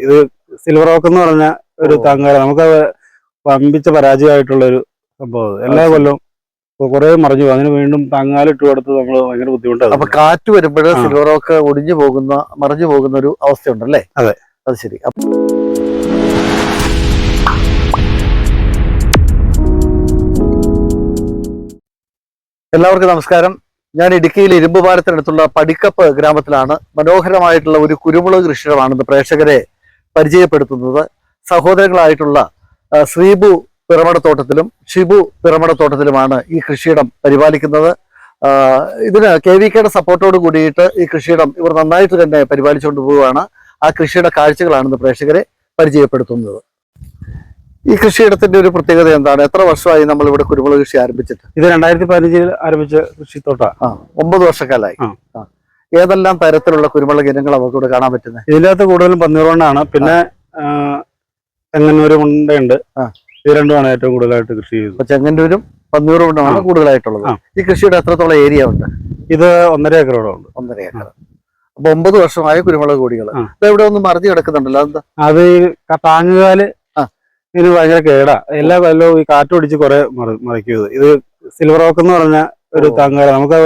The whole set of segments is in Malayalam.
ഇത് സിൽവർ റോക്ക് എന്ന് പറഞ്ഞ ഒരു. താങ്കാല നമുക്ക് വമ്പിച്ച പരാജയമായിട്ടുള്ള ഒരു സംഭവം. എല്ലാ. കൊല്ലവും കുറെ മറിഞ്ഞു പോകും. അതിന് വീണ്ടും താങ്ങാലിട്ട് കൊടുത്ത് നമ്മൾ ഭയങ്കര ബുദ്ധിമുട്ടാണ് അപ്പൊ കാറ്റ് വരുമ്പോഴേ സിൽവർ റോക്ക് ഒടിഞ്ഞു പോകുന്ന മറിഞ്ഞു പോകുന്ന ഒരു അവസ്ഥയുണ്ടല്ലേ അതെ. അത് ശരി അപ്പൊ എല്ലാവർക്കും നമസ്കാരം ഞാൻ ഇടുക്കിയിൽ ഇരുമ്പുപാലത്തിനടുത്തുള്ള പടിക്കപ്പ് ഗ്രാമത്തിലാണ് മനോഹരമായിട്ടുള്ള ഒരു കുരുമുളക് കൃഷികളാണെന്ന് പ്രേക്ഷകരെ പരിചയപ്പെടുത്തുന്നത് സഹോദരങ്ങളായിട്ടുള്ള ശ്രീബു പിറമടത്തോട്ടത്തിലും ഷിബു പിറമടത്തോട്ടത്തിലുമാണ് ഈ കൃഷിയിടം പരിപാലിക്കുന്നത്. ഇതിന് കെ വി കെയുടെ സപ്പോർട്ടോട് കൂടിയിട്ട് ഈ കൃഷിയിടം ഇവർ നന്നായിട്ട് തന്നെ പരിപാലിച്ചുകൊണ്ട് പോവുകയാണ്. ആ കൃഷിയുടെ കാഴ്ചകളാണെന്ന് പ്രേക്ഷകരെ പരിചയപ്പെടുത്തുന്നത്. ഈ കൃഷിയിടത്തിന്റെ ഒരു പ്രത്യേകത എന്താണ്? എത്ര വർഷമായി നമ്മൾ ഇവിടെ കുരുമുളക് കൃഷി ആരംഭിച്ചിട്ട്? ഇത് രണ്ടായിരത്തി പതിനഞ്ചിൽ ആരംഭിച്ച കൃഷിത്തോട്ടാണ് ഒമ്പത് വർഷക്കാലായി. ഏതെല്ലാം തരത്തിലുള്ള കുരുമുളക് ഇനങ്ങൾ നമുക്ക് ഇവിടെ കാണാൻ പറ്റുന്നത്? ഇതിനകത്ത് കൂടുതലും പന്നിറോണ്ടാണ് പിന്നെ ചെങ്ങന്നൂരും ഉണ്ടയുണ്ട്. ഇത് രണ്ടുമാണ് ഏറ്റവും കൂടുതലായിട്ട് കൃഷി ചെയ്തത്. ഇപ്പൊ ചെങ്ങന്നൂരും പന്നൂറുമാണ് ഉണ്ടാണ് കൂടുതലായിട്ടുള്ളത്. ഈ കൃഷിയുടെ എത്രത്തോളം ഏരിയ ഉണ്ട്? ഇത് ഒന്നര ഏക്കറോളം ഉണ്ട് ഒന്നര ഏക്കർ അപ്പൊ ഒമ്പത് വർഷമായ കുരുമുളക് കൂടികൾ. ഇവിടെ ഒന്ന് മറിഞ്ഞു കിടക്കുന്നുണ്ടല്ലോ? അതെന്താ? അത് താങ്ങുകാൽ ഇത് ഇതിന് ഭയങ്കര കേടാ. എല്ലാ കൊല്ലവും ഈ കാറ്റ് പിടിച്ച് കുറെ മറിക്കും ഇത് സിൽവർ ഓക്ക് എന്ന് പറഞ്ഞ ഒരു താങ്ങുകാല നമുക്ക്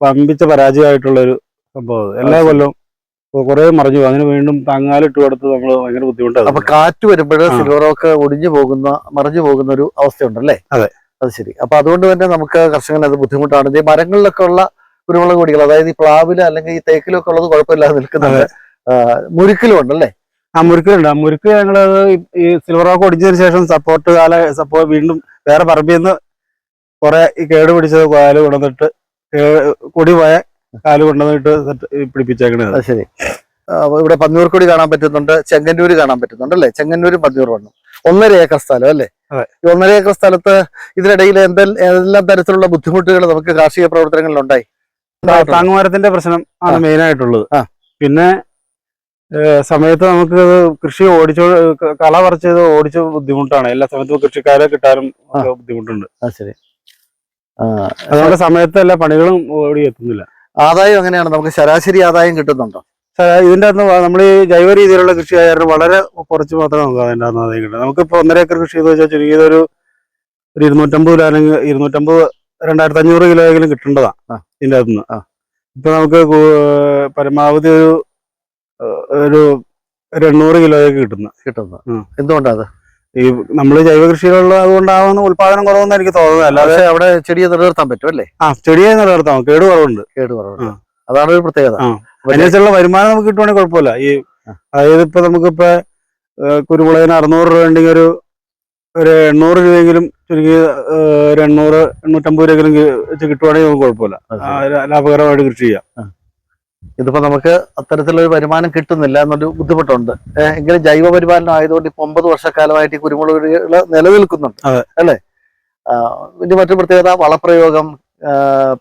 വമ്പിച്ച പരാജയമായിട്ടുള്ള ഒരു അത്. എല്ലാ കൊല്ലം കൊല്ലവും കുറെ മറിഞ്ഞു. അതിന് വീണ്ടും താങ്ങാലിട്ട് കൊടുത്ത് നമ്മൾ ഭയങ്കര ബുദ്ധിമുട്ടാണ് അപ്പൊ കാറ്റ് വരുമ്പോഴേ. സിൽവർ റോക്ക് ഒടിഞ്ഞു പോകുന്ന മറിഞ്ഞു പോകുന്ന ഒരു അവസ്ഥയുണ്ടല്ലേ അതെ. അത് ശരി അപ്പൊ അതുകൊണ്ട് തന്നെ നമുക്ക് കർഷകന് അത് ബുദ്ധിമുട്ടാണ് ഇത് ഈ മരങ്ങളിലൊക്കെ ഉള്ള കുരുമുളക് കൊടികൾ അതായത് ഈ പ്ലാവിൽ അല്ലെങ്കിൽ ഈ തേക്കിലൊക്കെ ഉള്ളത് കുഴപ്പമില്ലാതെ നിൽക്കുന്നുണ്ട് ആ, മുരുക്കിലും ഉണ്ടല്ലേ ആ മുരുക്കിലുണ്ട് ആ മുരുക്ക് ഞങ്ങൾ ഈ സിൽവർ ഓക്ക് ഒടിച്ചതിന് ശേഷം സപ്പോർട്ട് കാല സപ്പോർട്ട് വീണ്ടും വേറെ പറമ്പിൽ നിന്ന് കുറെ ഈ കേട് പിടിച്ചത് കാൽ കൊണ്ടുവന്നിട്ട് കൊടി പോയ കാൽ കൊണ്ടുവന്നിട്ട് പിടിപ്പിച്ചേക്കണേ അത് ശരി. ഇവിടെ പന്നൂർ പന്നിയൂർക്കൊടി കാണാൻ പറ്റുന്നുണ്ട് ചെങ്ങന്നൂര് കാണാൻ പറ്റുന്നുണ്ട് അല്ലേ? ചെങ്ങന്നൂരും പന്നിയൂർ വണ്ണും. ഒന്നര ഏക്കർ സ്ഥലം അല്ലേ. ഈ ഒന്നര ഏക്കർ സ്ഥലത്ത് ഇതിനിടയിൽ എന്തെല്ലാം തരത്തിലുള്ള ബുദ്ധിമുട്ടുകൾ നമുക്ക് കാർഷിക പ്രവർത്തനങ്ങളിൽ ഉണ്ടായി താങ്ങുമരത്തിന്റെ പ്രശ്നം ആണ്. മെയിൻ ആയിട്ടുള്ളത്. ആ. പിന്നെ സമയത്ത് നമുക്ക് കൃഷി ഓടിച്ചു കള പറിച്ചത് ഓടിച്ച ബുദ്ധിമുട്ടാണ്. എല്ലാ സമയത്തും കൃഷിക്കാരെ കിട്ടാനും ബുദ്ധിമുട്ടുണ്ട്. അതുകൊണ്ട് സമയത്ത് എല്ലാ പണികളും ഓടി എത്തുന്നില്ല. ആദായം എങ്ങനെയാണ്? നമുക്ക് ശരാശരി ആദായം കിട്ടുന്നുണ്ടോ? ഇതിന്റെ ഇതിന്റെ അകത്ത് നമ്മൾ ഈ ജൈവ രീതിയിലുള്ള കൃഷി ആയാലും വളരെ കുറച്ച് മാത്രമേ നമുക്ക് അതിന്റെ അകത്ത് ആദായം കിട്ടും. നമുക്കിപ്പോൾ ഒന്നര ഏക്കർ കൃഷി ചെയ്ത് വെച്ചാൽ ചുരുങ്ങിയത് ഒരു ഒരു ഇരുന്നൂറ്റമ്പത് അല്ലെങ്കിൽ ഇരുന്നൂറ്റമ്പത് രണ്ടായിരത്തി അഞ്ഞൂറ് കിലോ എങ്കിലും കിട്ടേണ്ടതാണ് ഇതിന്റെ ഇതിന്റെ അകത്തുനിന്ന് ഇപ്പം നമുക്ക് പരമാവധി ഒരു ഒരു എണ്ണൂറ് കിലോയൊക്കെ കിട്ടുന്ന. കിട്ടുന്നത് എന്തുകൊണ്ടാണ് അത്? ഈ നമ്മൾ ജൈവ കൃഷിയിലുള്ള അതുകൊണ്ടാവുന്ന ഉത്പാദനം കുറവെന്ന് എനിക്ക് തോന്നുന്നത്. അല്ലാതെ അവിടെ ചെടിയെ നിലനിർത്താൻ പറ്റും അല്ലേ? ആ ചെടിയെ നിലനിർത്താം. കേട് കുറവുണ്ട്. കേട് കുറവുണ്ട്. അതാണ് ഒരു പ്രത്യേകത. അതിനനുസരിച്ചുള്ള വരുമാനം നമുക്ക് കിട്ടുവാണെങ്കിൽ കുഴപ്പമില്ല. ഈ അതായത് ഇപ്പൊ നമുക്കിപ്പോ കുരുമുളകിന് അറുന്നൂറ് രൂപ ഉണ്ടെങ്കിൽ ഒരു ഒരു എണ്ണൂറ് രൂപയെങ്കിലും ചുരുക്കി ഒരു എണ്ണൂറ് എണ്ണൂറ്റമ്പത് രൂപയെങ്കിലും കിട്ടുവാണെങ്കിൽ നമുക്ക് കുഴപ്പമില്ല. ലാഭകരമായിട്ട് കൃഷി ചെയ്യാം. ഇതിപ്പോ നമുക്ക് അത്തരത്തിലൊരു വരുമാനം കിട്ടുന്നില്ല എന്നൊരു ബുദ്ധിമുട്ടുണ്ട്. എങ്കിലും ജൈവ പരിപാലനം ആയതുകൊണ്ട് ഇപ്പൊ ഒമ്പത് വർഷക്കാലമായിട്ട് ഈ കുരുമുളക് ചെടികൾ നിലനിൽക്കുന്നുണ്ട്. അല്ലേ? ഇതിന്റെ മറ്റു പ്രത്യേകത വളപ്രയോഗം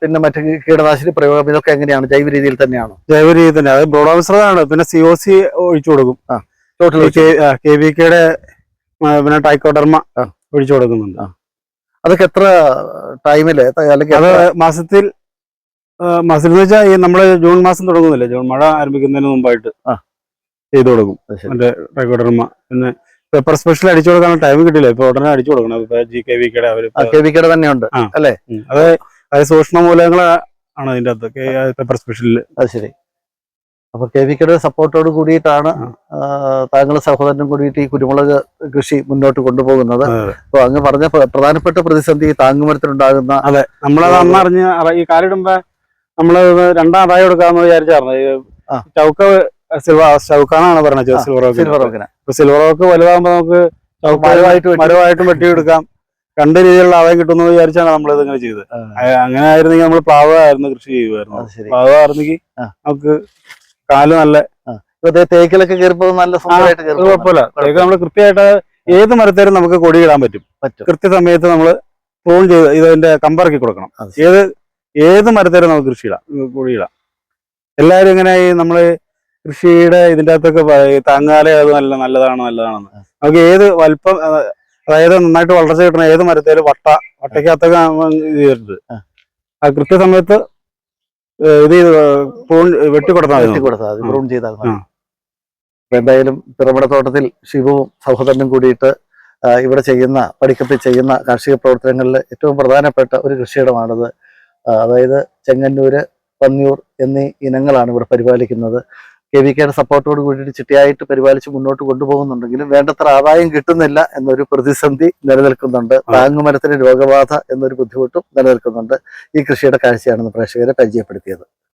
പിന്നെ മറ്റു കീടനാശിനി പ്രയോഗം ഇതൊക്കെ എങ്ങനെയാണ്? ജൈവ രീതിയിൽ തന്നെയാണോ? ജൈവ രീതി തന്നെ. അത് ബ്രോഡാമിശ്രതാണ് പിന്നെ സി ഒ സി ഒഴിച്ചു കൊടുക്കും. കെ വി കെയുടെ പിന്നെ ടൈക്കോഡർമ ഒഴിച്ചു കൊടുക്കുന്നുണ്ട്. അതൊക്കെ എത്ര ടൈമിൽ? അല്ലെങ്കിൽ അത് മാസത്തിൽ എന്ന് വെച്ചാൽ ഈ നമ്മൾ ജൂൺ മാസം തുടങ്ങുന്നില്ല? ജൂൺ മഴ ആരംഭിക്കുന്നതിന് മുമ്പായിട്ട്. ചെയ്തു കൊടുക്കും. എന്റെ റെക്കോർഡർമ പിന്നെ പേപ്പർ സ്പെഷ്യൽ അടിച്ചു കൊടുക്കാൻ ടൈം കിട്ടില്ല ഇപ്പൊ ഉടനെ അടിച്ചു കൊടുക്കണം. ഇപ്പൊ ജി കെ വി കെയുടെ അവർ കെ വി കെയുടെ തന്നെയുണ്ട്. അല്ലേ. അത് അത് സൂക്ഷ്മ മൂലകങ്ങൾ ആണ് അതിന്റെ അകത്ത്. പേപ്പർ സ്പെഷ്യലിൽ അത് ശരി. അപ്പൊ കെ വി കെയുടെ സപ്പോർട്ടോട് കൂടിയിട്ടാണ് താങ്കളുടെ സഹോദരനും കൂടിയിട്ട് ഈ കുരുമുളക് കൃഷി മുന്നോട്ട് കൊണ്ടുപോകുന്നത്. അപ്പൊ അങ്ങ് പറഞ്ഞ പ്രധാനപ്പെട്ട പ്രതിസന്ധി ഈ അതെ. നമ്മളത് അന്നറിഞ്ഞ് ഈ കാലിടുമ്പോ നമ്മൾ രണ്ടാം അതായി കൊടുക്കാന്ന് വിചാരിച്ചായിരുന്നു. ചൗക്ക സിൽവർ ചൗക്കാണെന്നാണ് പറഞ്ഞത് സിൽവർ സിൽവർ ഓക്കിന് സിൽവർ റോക്ക് വലുതാകുമ്പോ നമുക്ക് മരമായിട്ട് വെട്ടി- കൊടുക്കാം രണ്ട് രീതിയിലുള്ള ആദായം കിട്ടുമെന്ന് വിചാരിച്ചാണ് നമ്മൾ ഇത് ഇങ്ങനെ ചെയ്തത്. അങ്ങനെ ആയിരുന്നെങ്കിൽ നമ്മൾ പ്ലാവ് ആയിരുന്നു കൃഷി ചെയ്യുമായിരുന്നു. പ്ലാവ് ആയിരുന്നെങ്കിൽ നമുക്ക് കാൽ നല്ല തേക്കിലൊക്കെ കയറിപ്പോ. നല്ല കുഴപ്പമില്ല. തേക്ക് നമ്മൾ കൃത്യമായിട്ട് ഏത് മരത്തേലും നമുക്ക് കൊടിയിടാൻ പറ്റും. പറ്റും. കൃത്യസമയത്ത് നമ്മൾ പ്രൂൺ ചെയ്ത് ഇതിന്റെ കമ്പറക്കി കൊടുക്കണം. ഏത് ഏത് മരത്തേലും നമുക്ക് കൃഷിയിടാം. ഇടാം കുഴിയിടാം. എല്ലാവരും ഇങ്ങനെ ഈ നമ്മൾ കൃഷിയുടെ ഇതിന്റെ അകത്തൊക്കെ പറയും, താങ്ങാലെ അത് നല്ല നല്ലതാണ് നല്ലതാണെന്ന്. നമുക്ക് ഏത് വലിപ്പം അതായത് നന്നായിട്ട് വളർച്ച കിട്ടണ ഏത് മരത്തേലും വട്ട വട്ടയ്ക്കകത്തൊക്കെ ഇത് ചെയ്തിട്ടുണ്ട്. ആ. കൃത്യസമയത്ത് ഇത് പ്രൂൺ വെട്ടിക്കൊടുത്താൽ പ്രൂൺ ചെയ്താൽ മതി. ആ. തോട്ടത്തിൽ എന്തായാലും ശിവവും സഹോദരനും കൂടിയിട്ട് ഇവിടെ ചെയ്യുന്ന പഠിക്കത്തിൽ ചെയ്യുന്ന കാർഷിക പ്രവർത്തനങ്ങളിൽ ഏറ്റവും പ്രധാനപ്പെട്ട ഒരു കൃഷിയിടമാണിത്. അതായത് ചെങ്ങന്നൂര് പന്നിയൂർ എന്നീ ഇനങ്ങളാണ് ഇവിടെ പരിപാലിക്കുന്നത്. കെ വി കെയുടെ സപ്പോർട്ടോട് കൂടിയിട്ട് ചിട്ടയായിട്ട് പരിപാലിച്ച് മുന്നോട്ട് കൊണ്ടുപോകുന്നുണ്ടെങ്കിലും വേണ്ടത്ര ആദായം കിട്ടുന്നില്ല എന്നൊരു പ്രതിസന്ധി നിലനിൽക്കുന്നുണ്ട്. താങ്ങുമരത്തിന് രോഗബാധ എന്നൊരു ബുദ്ധിമുട്ടും നിലനിൽക്കുന്നുണ്ട്. ഈ കൃഷിയുടെ കാഴ്ചയാണെന്ന് പ്രേക്ഷകരെ പരിചയപ്പെടുത്തിയത്.